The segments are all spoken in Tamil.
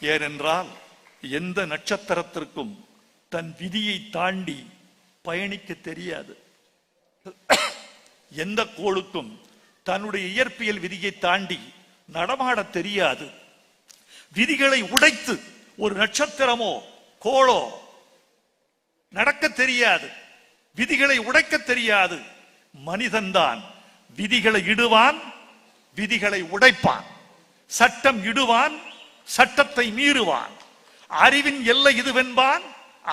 ஏனென்றால் எந்த நட்சத்திரத்திற்கும் தன் விதியை தாண்டி பயணிக்க தெரியாது. எந்த கோளுக்கும் தன்னுடைய இயற்பியல் விதியை தாண்டி நடமாட தெரியாது. விதிகளை உடைத்து ஒரு நட்சத்திரமோ கோளோ நடக்க தெரியாது. விதிகளை உடைக்க தெரியாது. மனிதன்தான் விதிகளை இடுவான் விதிகளை உடைப்பான். சட்டம் இடுவான் சட்டத்தை மீறுவான். அறிவின் எல்லை இதுவென்பான்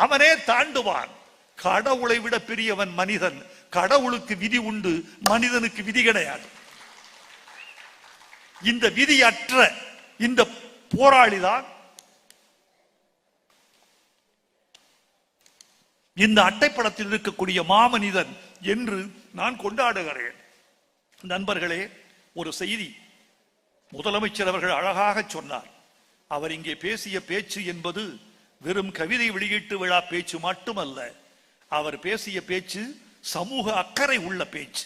அவனே தாண்டுவான். கடவுளை விட பெரியவன் மனிதன். கடவுளுக்கு விதி உண்டு மனிதனுக்கு விதி கிடையாது. இந்த விதியற்ற இந்த போராளிதான் இந்த அட்டைப்படத்தில் இருக்கக்கூடிய மாமனிதன் என்று நான் கொண்டாடுகிறேன். நண்பர்களே ஒரு செய்தி முதலமைச்சர் அவர்கள் அழகாக சொன்னார். அவர் இங்கே பேசிய பேச்சு என்பது வெறும் கவிதை வெளியீட்டு விழா பேச்சு மட்டுமல்ல அவர் பேசிய பேச்சு சமூக அக்கறை உள்ள பேச்சு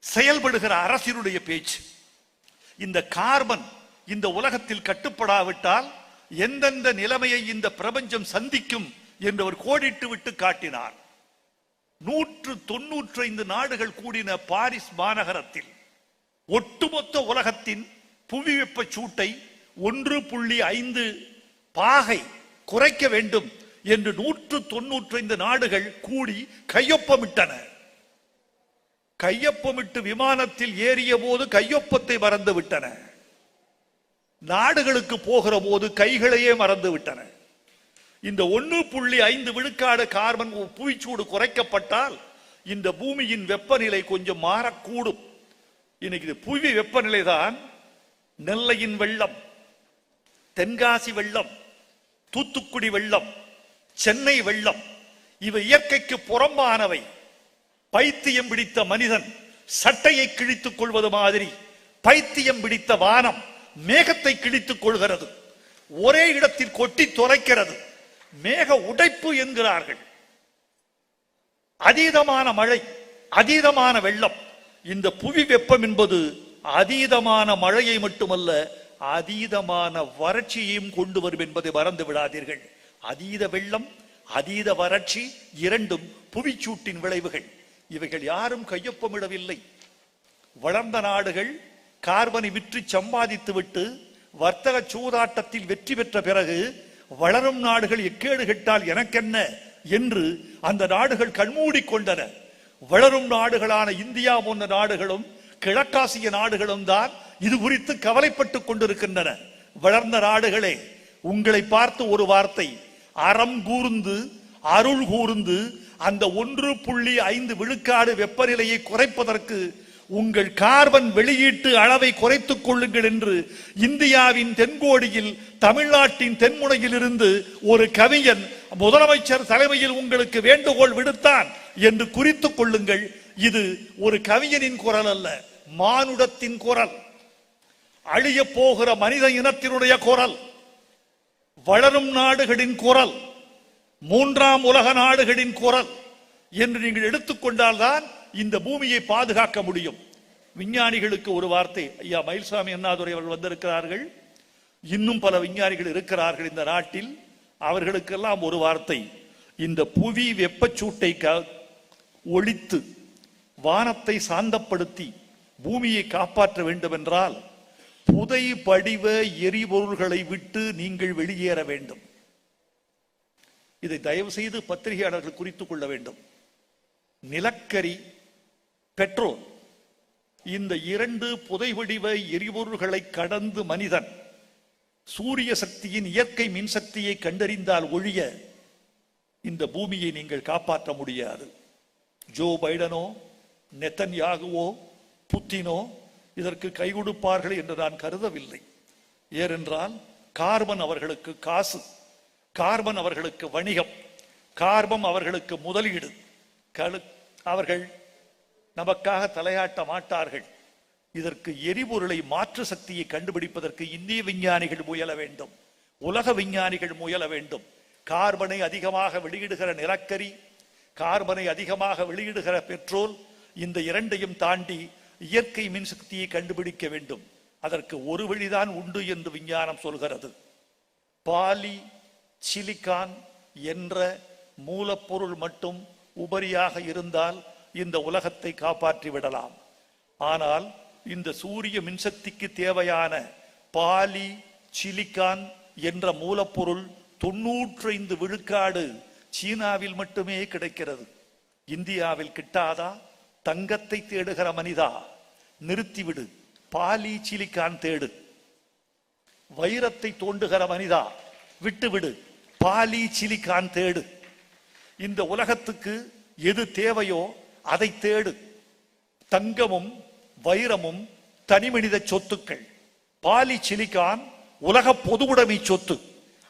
செயல்படுகிற அரசினுடைய பேச்சு. இந்த கார்பன் இந்த உலகத்தில் கட்டுப்படாவிட்டால் எந்தெந்த நிலைமையை இந்த பிரபஞ்சம் சந்திக்கும் என்று அவர் கோடிட்டு விட்டு காட்டினார். நூற்று தொன்னூற்றி ஐந்து நாடுகள் கூடின பாரிஸ் மாநகரத்தில் ஒட்டுமொத்த உலகத்தின் புவி வெப்ப சூட்டை ஒன்று புள்ளி ஐந்து பாகை குறைக்க வேண்டும் என்று நூற்று தொன்னூற்றி ஐந்து நாடுகள் கூடி கையொப்பமிட்டன. கையொப்பமிட்டு விமானத்தில் ஏறிய போது கையொப்பத்தை மறந்து விட்டன. நாடுகளுக்கு போகிற போது கைகளையே மறந்து விட்டன. இந்த ஒன்று புள்ளி ஐந்து விழுக்காடு கார்பன் புவிச்சூடு குறைக்கப்பட்டால் இந்த பூமியின் வெப்பநிலை கொஞ்சம் மாறக்கூடும். இன்னைக்கு இது புவி வெப்பநிலை தான் நெல்லையின் வெள்ளம். தென்காசி வெள்ளம் தூத்துக்குடி வெள்ளம் சென்னை வெள்ளம் இவை இயற்கைக்கு புறம்பானவை. பைத்தியம் பிடித்த மனிதன் சட்டையை கிழித்துக் கொள்வது மாதிரி பைத்தியம் பிடித்த வானம் மேகத்தை கிழித்துக் கொள்கிறது. ஒரே இடத்தில் கொட்டி தொலைக்கிறது மேக உடைப்பு என்கிறார்கள். அதீதமான மழை அதீதமான வெள்ளம். இந்த புவி வெப்பம் என்பது அதீதமான மழையை மட்டுமல்ல அதீதமான வறட்சியையும் கொண்டு வரும் என்பதை மறந்து விடாதீர்கள். அதீத வெள்ளம் அதீத வறட்சி இரண்டும் புவிச்சூட்டின் விளைவுகள். இவைகள் யாரும் கையொப்பமிடவில்லை. வளர்ந்த நாடுகள் கார்பனை விற்று சம்பாதித்து விட்டு வர்த்தக சூதாட்டத்தில் வெற்றி பெற்ற பிறகு வளரும் நாடுகள் எக்கேடு கெட்டால் எனக்கென்ன என்று அந்த நாடுகள் கண்மூடி கொண்டன. வளரும் நாடுகளான இந்தியா போன்ற நாடுகளும் கிழக்காசிய நாடுகளும் தான் இது குறித்து கவலைப்பட்டு கொண்டிருக்கின்றன. வளர்ந்த நாடுகளே உங்களை பார்த்து ஒரு வார்த்தை. அறம் கூர்ந்து அருள் கூர்ந்து அந்த ஒன்று புள்ளி ஐந்து விழுக்காடு வெப்பநிலையை குறைப்பதற்கு உங்கள் கார்பன் வெளியீட்டு அளவை குறைத்துக் கொள்ளுங்கள் என்று இந்தியாவின் தென்கோடியில் தமிழ்நாட்டின் தென்முனையில் இருந்து ஒரு கவிஞன் முதலமைச்சர் தலைமையில் உங்களுக்கு வேண்டுகோள் விடுத்தான் என்று குறித்துக் கொள்ளுங்கள். இது ஒரு கவிஞனின் குரல் அல்ல. மானுடத்தின் குரல் அழிய போகிற மனித இனத்தினுடைய குரல் வளரும் நாடுகளின் குரல் மூன்றாம் உலக நாடுகளின் குரல் என்று நீங்கள் எடுத்துக்கொண்டால்தான் இந்த பூமியை பாதுகாக்க முடியும். விஞ்ஞானிகளுக்கு ஒரு வார்த்தை ஐயா மயில்சாமி அண்ணாதுரை அவர்கள் வந்திருக்கிறார்கள். இன்னும் பல விஞ்ஞானிகள் இருக்கிறார்கள் இந்த நாட்டில். அவர்களுக்கெல்லாம் ஒரு வார்த்தை இந்த புவி வெப்பச்சூட்டை க- ஒழித்து வானத்தை சாந்தப்படுத்தி பூமியை காப்பாற்ற வேண்டும் என்றால் புதை படிவ எரிபொருள்களை விட்டு நீங்கள் வெளியேற வேண்டும். இதை தயவு செய்து பத்திரிகையாளர்கள் குறித்துக் கொள்ள வேண்டும். நிலக்கரி பெட்ரோல் இந்த இரண்டு புதைவடிவ எரிபொருள்களை கடந்து மனிதன் சூரிய சக்தியின் இயற்கை மின்சக்தியை கண்டறிந்தால் ஒழிய இந்த பூமியை நீங்கள் காப்பாற்ற முடியாது. ஜோ பைடனோ நெத்தன் யாகுவோ புத்தினோ இதற்கு கை கொடுப்பார்கள் என்று நான் கருதவில்லை. ஏனென்றால் கார்பன் அவர்களுக்கு காசு கார்பன் அவர்களுக்கு வணிகம் கார்பன் அவர்களுக்கு முதலீடு. கழு- அவர்கள் நமக்காக தலையாட்ட மாட்டார்கள். இதற்கு எரிபொருளை மாற்று சக்தியை கண்டுபிடிப்பதற்கு இந்திய விஞ்ஞானிகள் முயல வேண்டும் உலக விஞ்ஞானிகள் முயல வேண்டும். கார்பனை அதிகமாக வெளியிடுகிற நிலக்கரி கார்பனை அதிகமாக வெளியிடுகிற பெட்ரோல் இந்த இரண்டையும் தாண்டி இயற்கை மின்சக்தியை கண்டுபிடிக்க வேண்டும். அதற்கு ஒரு வழிதான் உண்டு என்று விஞ்ஞானம் சொல்கிறது. பாலி சிலிக்கான் என்ற மூலப்பொருள் மட்டும் உபரியாக இருந்தால் இந்த உலகத்தை காப்பாற்றி விடலாம். ஆனால் இந்த சூரிய மின்சக்திக்கு தேவையான பாலி சிலிக்கான் என்ற மூலப்பொருள் தொன்னூற்றைந்து விழுக்காடு சீனாவில் மட்டுமே கிடைக்கிறது. இந்தியாவில் கிட்டாதா? தங்கத்தை தேடுகிற மனிதா? நிறுத்திவிடு. பாலி சிலிக்கான் தேடு. வைரத்தை தோண்டுகிற மனிதா விட்டுவிடு. பாலி சிலிக்கான் தேடு. இந்த உலகத்துக்கு எது தேவையோ அதை தேடு. தங்கமும் வைரமும் தனிமனித சொத்துக்கள். பாலி சிலிக்கான் உலக பொதுவுடைமை சொத்து.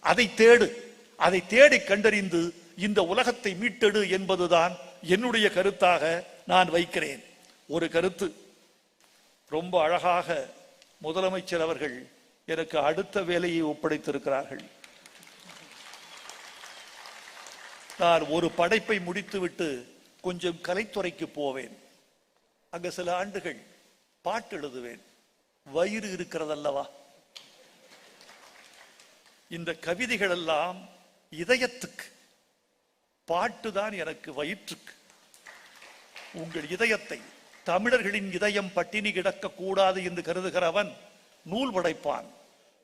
அதை தேடு. அதை தேடி கண்டறிந்து இந்த உலகத்தை மீட்டெடு என்பதுதான் என்னுடைய கருத்தாக நான் வைக்கிறேன். ஒரு கருத்து. ரொம்ப அழகாக முதலமைச்சர் அவர்கள் எனக்கு அடுத்த வேலையை ஒப்படைத்திருக்கிறார்கள். நான் ஒரு படைப்பை முடித்துவிட்டு கொஞ்சம் கலைத்துறைக்கு போவேன். அங்க சில ஆண்டுகள் பாட்டு எழுதுவேன். வயிறு இருக்கிறதல்லவா? இந்த கவிதைகள் எல்லாம் இதயத்துக்கு பாட்டுதான் எனக்கு வயிற்றுக்கு. உங்கள் இதயத்தை தமிழர்களின் இதயம் பட்டினி கிடக்க கூடாது என்று கருதுகிறவன் நூல் படைப்பான்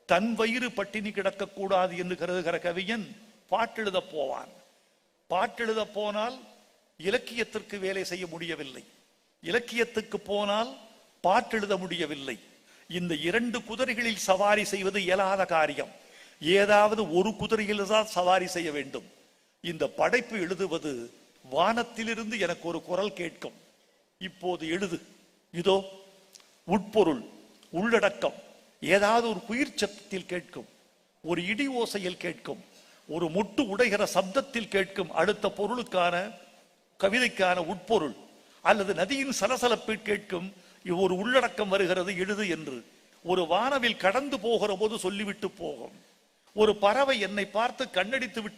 தன் வயிறு பட்டினி கிடக்க கூடாது என்று கருதுகிற கவிஞன் பாட்டெழுத போவான். பாட்டெழுத போனால் இலக்கியத்திற்கு வேலை செய்ய முடியவில்லை. இலக்கியத்துக்கு போனால் பாட்டெழுத முடியவில்லை. இந்த இரண்டு குதிரைகளில் சவாரி செய்வது இயலாத காரியம். ஏதாவது ஒரு குதிரையில் தான் சவாரி செய்ய வேண்டும். இந்த படைப்பு எழுதுவது வானத்திலிருந்து எனக்கு ஒரு குரல் கேட்கும். இப்போது எழுது. இதோ உட்பொருள் உள்ளடக்கம். ஏதாவது ஒரு குயிர் சத்தத்தில் கேட்கும். ஒரு இடி ஓசையில் கேட்கும். ஒரு முட்டு உடைகிற சப்தத்தில் கேட்கும். அடுத்த பொருளுக்கான கவிதைக்கான உட்பொருள். அல்லது நதியின் சலசலப்பில் கேட்கும். ஒரு உள்ளடக்கம் வருகிறது எழுது என்று. ஒரு வானவில் கடந்து போகிற போது சொல்லிவிட்டு போகும். ஒரு பறவை என்னை பார்த்து கண்ணடித்து விட்டு